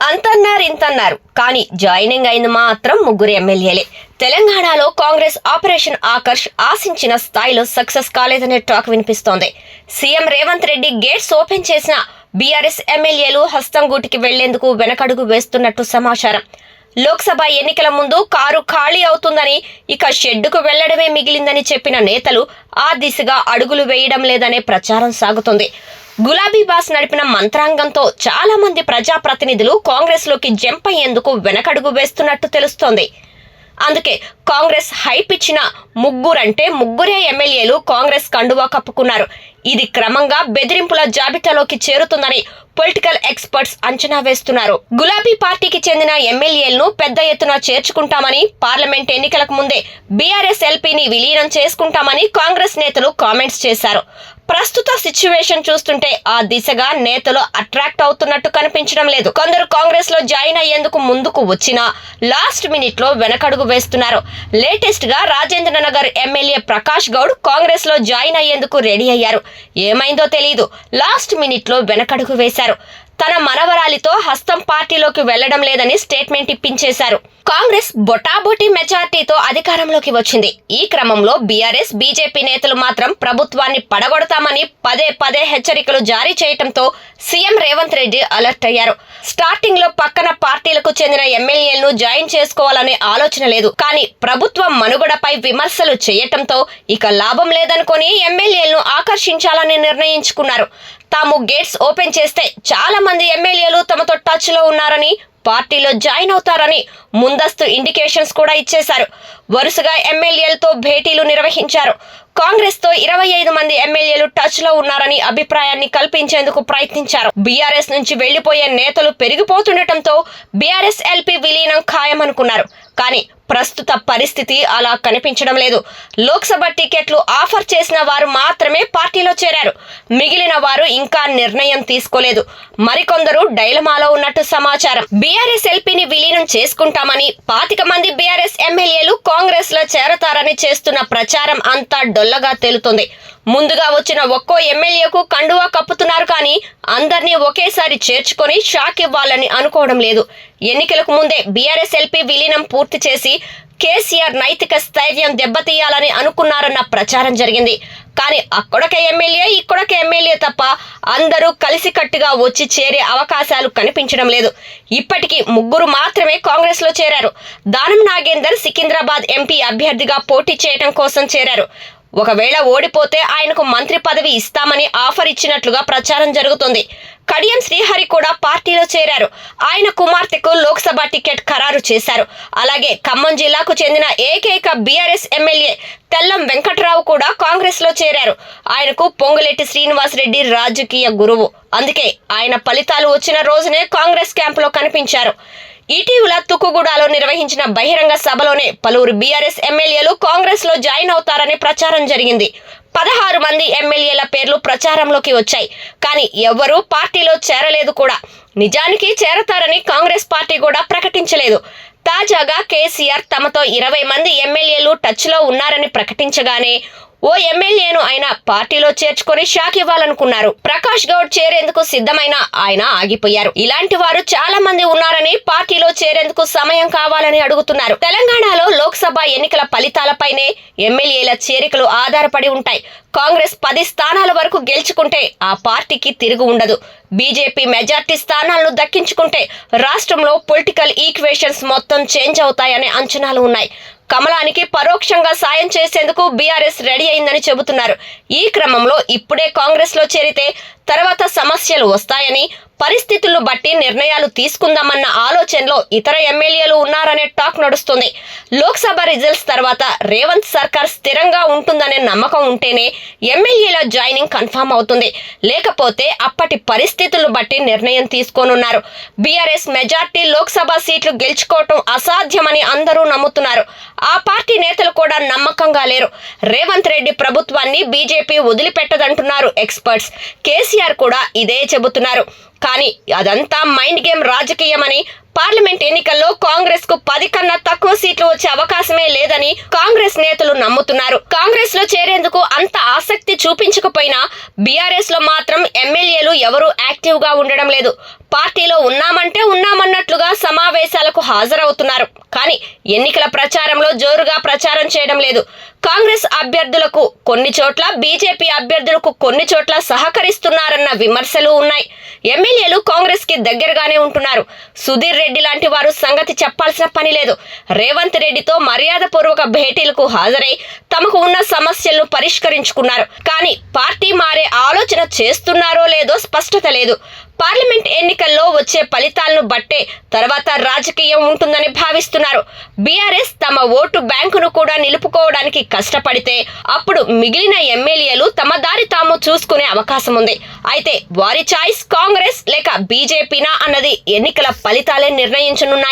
అంతన్నారు ఇంతన్నారు. కానీ జాయినింగ్ అయింది మాత్రం ముగ్గురు ఎమ్మెల్యేలే. తెలంగాణలో కాంగ్రెస్ ఆపరేషన్ ఆకర్ష్ ఆశించిన స్థాయిలో సక్సెస్ కాలేదనే టాక్ వినిపిస్తోంది. CM Revanth Reddy gates open చేసిన బీఆర్ఎస్ ఎమ్మెల్యేలు హస్తంగూటికి వెళ్ళేందుకు వెనకడుగు వేస్తున్నట్టు సమాచారం. లోక్సభ ఎన్నికల ముందు కారు ఖాళీ అవుతుందని ఇక షెడ్డుకు వెళ్ళడమే మిగిలిందని చెప్పిన నేతలు ఆ దిశగా అడుగులు వేయడం లేదనే ప్రచారం సాగుతుంది. గులాబీ బాస్ నడిపిన మంత్రాంగంతో చాలా మంది ప్రజాప్రతినిధులు కాంగ్రెస్లోకి జంప్ అయ్యేందుకు వెనకడుగు వేస్తున్నట్టు తెలుస్తోంది. అందుకే కాంగ్రెస్ హైప్ ఇచ్చిన ముగ్గురంటే ముగ్గురే ఎమ్మెల్యేలు కాంగ్రెస్ కండువా కప్పుకున్నారు. ఇది క్రమంగా బెదిరింపుల జాబితాలోకి చేరుతుందని పొలిటికల్ ఎక్స్పర్ట్స్ అంచనా వేస్తున్నారు. గులాబీ పార్టీకి చెందిన ఎమ్మెల్యేలను పెద్ద ఎత్తున చేర్చుకుంటామని పార్లమెంట్ ఎన్నికలకు ముందే బీఆర్ఎస్ ఎల్పీని విలీనం చేసుకుంటామని కాంగ్రెస్ నేతలు కామెంట్స్ చేశారు. ప్రస్తుత సిచ్యువేషన్ చూస్తుంటే ఆ దిశగా నేతలు అట్రాక్ట్ అవుతున్నట్టు కనిపించడం లేదు. కొందరు కాంగ్రెస్లో జాయిన్ అయ్యేందుకు ముందుకు వచ్చినా లాస్ట్ మినిట్లో వెనకడుగు వేస్తున్నారు. లేటెస్ట్గా రాజేంద్ర నగర్ ఎమ్మెల్యే ప్రకాష్ గౌడ్ కాంగ్రెస్లో జాయిన్ అయ్యేందుకు రెడీ అయ్యారు. ఏమైందో తెలియదు లాస్ట్ మినిట్లో వెనకడుగు వేశారు. తన మనవరాలితో హస్తం పార్టీలోకి వెళ్ళడం లేదని స్టేట్మెంట్ ఇప్పించేశారు. కాంగ్రెస్ బొటాబొటి మెజార్టీతో అధికారంలోకి వచ్చింది. ఈ క్రమంలో బీఆర్ఎస్ బీజేపీ నేతలు మాత్రం ప్రభుత్వాన్ని పడగొడతామని పదే పదే హెచ్చరికలు జారీ చేయడంతో సీఎం రేవంత్ రెడ్డి అలర్ట్ అయ్యారు. స్టార్టింగ్లో పక్కన పార్టీలకు చెందిన ఎమ్మెల్యేలను జాయిన్ చేసుకోవాలనే ఆలోచన లేదు. కానీ ప్రభుత్వం మనుగడపై విమర్శలు చేయటంతో ఇక లాభం లేదనుకొని ఎమ్మెల్యేలను ఆకర్షించాలని నిర్ణయించుకున్నారు. తాము గేట్స్ ఓపెన్ చేస్తే చాలా మంది ఎమ్మెల్యేలు తమతో టచ్లో ఉన్నారని పార్టీలో జాయిన్ అవుతారని ముందస్తు ఇండికేషన్స్ కూడా ఇచ్చేశారు. వరుసగా ఎమ్మెల్యేలతో భేటీలు నిర్వహించారు. కాంగ్రెస్తో ఇరవై ఐదు మంది ఎమ్మెల్యేలు టచ్లో ఉన్నారని అభిప్రాయాన్ని కల్పించేందుకు ప్రయత్నించారు. బీఆర్ఎస్ నుంచి వెళ్ళిపోయే నేతలు పెరిగిపోతుండటంతో బీఆర్ఎస్ ఎల్పీ విలీనం ఖాయమనుకున్నారు. కానీ ప్రస్తుత పరిస్థితి అలా కనిపించడం లేదు. లోక్సభ టికెట్లు ఆఫర్ చేసిన వారు మాత్రమే పార్టీలో చేరారు. మిగిలిన వారు ఇంకా నిర్ణయం తీసుకోలేదు. మరికొందరు డైలమాలో ఉన్నట్టు సమాచారం. బీఆర్ఎస్ ఎల్పీని విలీనం చేసుకుంటామని పాతిక మంది బీఆర్ఎస్ ఎమ్మెల్యేలు కాంగ్రెస్లో చేరతారని చేస్తున్న ప్రచారం అంతా డొల్లగా తేలుతుంది. ముందుగా వచ్చిన ఒక్కో ఎమ్మెల్యేకు కండువా కప్పుతున్నారు కానీ అందరినీ ఒకేసారి చేర్చుకొని షాక్ ఇవ్వాలని అనుకోవడం లేదు. ఎన్నికలకు ముందే బీఆర్ఎస్ ఎల్పీ విలీనం పూర్తి చేసి కేసీఆర్ నైతిక స్థైర్యం దెబ్బతీయాలని అనుకున్నారన్న ప్రచారం జరిగింది. కానీ అక్కడొక ఎమ్మెల్యే ఇక్కడొక ఎమ్మెల్యే తప్ప అందరూ కలిసికట్టుగా వచ్చి చేరే అవకాశాలు కనిపించడం లేదు. ఇప్పటికీ ముగ్గురు మాత్రమే కాంగ్రెస్లో చేరారు. దానం నాగేందర్ సికింద్రాబాద్ ఎంపీ అభ్యర్థిగా పోటీ చేయడం కోసం చేరారు. ఒకవేళ ఓడిపోతే ఆయనకు మంత్రి పదవి ఇస్తామని ఆఫర్ ఇచ్చినట్లుగా ప్రచారం జరుగుతుంది. కడియం శ్రీహరి కూడా పార్టీలో చేరారు. ఆయన కుమార్తెకు లోక్సభ టికెట్ ఖరారు చేశారు. అలాగే ఖమ్మం జిల్లాకు చెందిన ఏకైక బీఆర్ఎస్ ఎమ్మెల్యే తెల్లం వెంకట్రావు కూడా కాంగ్రెస్లో చేరారు. ఆయనకు పొంగులెట్టి శ్రీనివాస్ రెడ్డి రాజకీయ గురువు. అందుకే ఆయన ఫలితాలు వచ్చిన రోజునే కాంగ్రెస్ క్యాంపులో కనిపించారు. ఇటీవల తుక్కుగూడలో నిర్వహించిన బహిరంగ సభలోనే పలువురు బీఆర్ఎస్ ఎమ్మెల్యేలు కాంగ్రెస్లో జాయిన్ అవుతారని ప్రచారం జరిగింది. పదహారు మంది ఎమ్మెల్యేల పేర్లు ప్రచారంలోకి వచ్చాయి. కానీ ఎవ్వరూ పార్టీలో చేరలేదు కూడా. నిజానికి చేరతారని కాంగ్రెస్ పార్టీ కూడా ప్రకటించలేదు. తాజాగా కేసీఆర్ తమతో ఇరవై మంది ఎమ్మెల్యేలు టచ్లో ఉన్నారని ప్రకటించగానే ఓ ఎమ్మెల్యేను ఆయన పార్టీలో చేర్చుకొని షాక్ ఇవ్వాలనుకున్నారు. ప్రకాష్ గౌడ్ చేరేందుకు సిద్ధమైన ఆయన ఆగిపోయారు. ఇలాంటి వారు చాలా మంది ఉన్నారని పార్టీలో చేరేందుకు సమయం కావాలని అడుగుతున్నారు. తెలంగాణలో లోక్సభ ఎన్నికల ఫలితాలపైనే ఎమ్మెల్యేల చేరికలు ఆధారపడి ఉంటాయి. కాంగ్రెస్ పది స్థానాల వరకు గెలుచుకుంటే ఆ పార్టీకి తిరుగు ఉండదు. బీజేపీ మెజార్టీ స్థానాలను దక్కించుకుంటే రాష్ట్రంలో పొలిటికల్ ఈక్వేషన్స్ మొత్తం చేంజ్ అవుతాయనే అంచనాలు ఉన్నాయి. కమలానికి పరోక్షంగా సాయం చేసేందుకు బీఆర్ఎస్ రెడీ అయిందని చెబుతున్నారు. ఈ క్రమంలో ఇప్పుడే కాంగ్రెస్లో చేరితే తర్వాత సమస్యలు వస్తాయని పరిస్థితులను బట్టి నిర్ణయాలు తీసుకుందామన్న ఆలోచనలో ఇతర ఎమ్మెల్యేలు ఉన్నారనే టాక్ నడుస్తుంది. లోక్సభ రిజల్ట్స్ తర్వాత రేవంత్ సర్కార్ స్థిరంగా ఉంటుందనే నమ్మకం ఉంటేనే ఎమ్మెల్యేల జాయినింగ్ కన్ఫామ్ అవుతుంది. లేకపోతే అప్పటి పరిస్థితులను బట్టి నిర్ణయం తీసుకోనున్నారు. బీఆర్ఎస్ మెజార్టీ లోక్సభ సీట్లు గెలుచుకోవటం అసాధ్యమని అందరూ నమ్ముతున్నారు. ఆ పార్టీ నేతలు కూడా నమ్మకంగా లేరు. రేవంత్ రెడ్డి ప్రభుత్వాన్ని బీజేపీ వదిలిపెట్టదంటున్నారు ఎక్స్పర్ట్స్. కేసీఆర్ కూడా ఇదే చెబుతున్నారు. కానీ అదంతా మైండ్ గేమ్ రాజకీయమని పార్లమెంట్ ఎన్నికల్లో కాంగ్రెస్కు పది కన్నా తక్కువ సీట్లు వచ్చే అవకాశమే లేదని కాంగ్రెస్ నేతలు నమ్ముతున్నారు. కాంగ్రెస్లో చేరేందుకు అంత ఆసక్తి చూపించకపోయినా బీఆర్ఎస్లో మాత్రం ఎమ్మెల్యేలు ఎవరూ యాక్టివ్గా ఉండడం లేదు. పార్టీలో ఉన్నామంటే ఉన్నామన్నట్లుగా సమావేశాలకు హాజరవుతున్నారు. కానీ ఎన్నికల ప్రచారంలో జోరుగా ప్రచారం చేయడం లేదు. కాంగ్రెస్ అభ్యర్థులకు కొన్ని చోట్ల బీజేపీ అభ్యర్థులకు కొన్ని చోట్ల సహకరిస్తున్నారన్న విమర్శలు ఉన్నాయి. ఎమ్మెల్యేలు కాంగ్రెస్ దగ్గరగానే ఉంటున్నారు. సుధీర్ రెడ్డి లాంటి వారు సంగతి చెప్పాల్సిన పని లేదు. రేవంత్ రెడ్డితో మర్యాదపూర్వక భేటీలకు హాజరై తమకు ఉన్న సమస్యలను పరిష్కరించుకున్నారు. కానీ పార్టీ మారే ఆలోచన చేస్తున్నారో లేదో స్పష్టత లేదు. పార్లమెంట్ ఎన్నికల్లో వచ్చే ఫలితాలను బట్టే తర్వాత రాజకీయం ఉంటుందని భావిస్తున్నారు. బీఆర్ఎస్ తమ ఓటు బ్యాంకును కూడా నిలుపుకోవడానికి కష్టపడితే అప్పుడు మిగిలిన ఎమ్మెల్యేలు తమ దారి తాము చూసుకునే అవకాశం ఉంది. అయితే వారి చాయిస్ కాంగ్రెస్ లేక బీజేపీనా అన్నది ఎన్నికల ఫలితాలే నిర్ణయించనున్నాయి.